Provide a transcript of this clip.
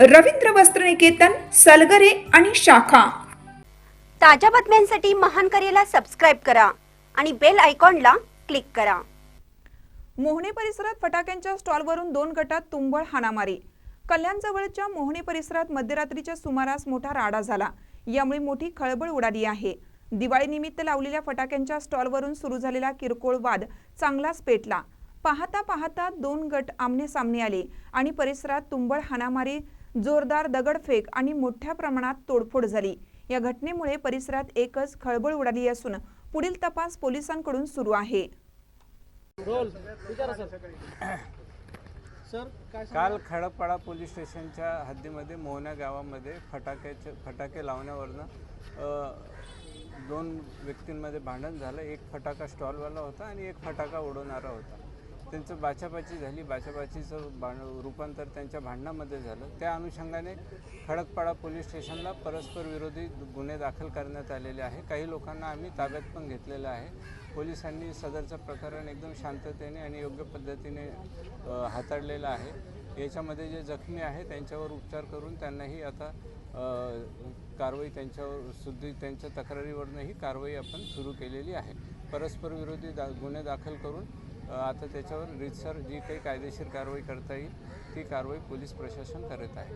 रवींद्र वस्त्रनिकेतन सलगरे आणि शाखा. ताज्या बातम्यांसाठी महान करेला सबस्क्राईब करा आणि बेल आयकॉनला क्लिक करा. मोहणे परिसरात फटाक्यांच्या स्टॉलवरून दोन गटात तुंबळ हाणामारी. कल्याणजवळच्या मोहणे परिसरात मध्यरात्रीच्या सुमारास मोठा राडा झाला. यामुळे मोठी खळबळ उडाली आहे. दिवाळीनिमित्त लावलेल्या फटाक्यांच्या स्टॉलवरून सुरू झालेला किरकोळ वाद चांगलाच पेटला. पाहता पाहता दोन गट आमने सामने आले आणि परिसरात तुंबळ हाणामारी जोरदार दगडफेक आणि मोठ्या प्रमाणात तोडफोड झाली. या घटनेमुळे परिसरात एकच खळबळ उडाली असून पुढील तपास पोलिसांकडून सुरू आहे. काल खडकपाडा पोलीस स्टेशनच्या हद्दीमध्ये मोहना गावामध्ये फटाक्याचे फटाके लावण्यावरनं दोन व्यक्तींमध्ये भांडण झालं. एक फटाका स्टॉलवाला होता आणि एक फटाका उडवणारा होता. त्यांचं बाचाबाची झाली. बाचाबाचीचं भांड रूपांतर त्यांच्या भांडणामध्ये झालं. त्या अनुषंगाने खडकपाडा पोलीस स्टेशनला परस्पर विरोधी गुन्हे दाखल करण्यात आलेले आहे. काही लोकांना आम्ही ताब्यात पण घेतलेलं आहे. पोलिसांनी सदरचं प्रकरण एकदम शांततेने आणि योग्य पद्धतीने हाताळलेलं आहे. याच्यामध्ये जे जखमी आहे त्यांच्यावर उपचार करून त्यांनाही आता कारवाई त्यांच्यावर सुद्धा त्यांच्या तक्रारीवरूनही कारवाई आपण सुरू केलेली आहे. परस्पर विरोधी दा गुन्हे दाखल करून आता त्याच्यावर रितसर जी काही कायदेशीर कारवाई करता येईल ती कारवाई पोलीस प्रशासन करत आहे.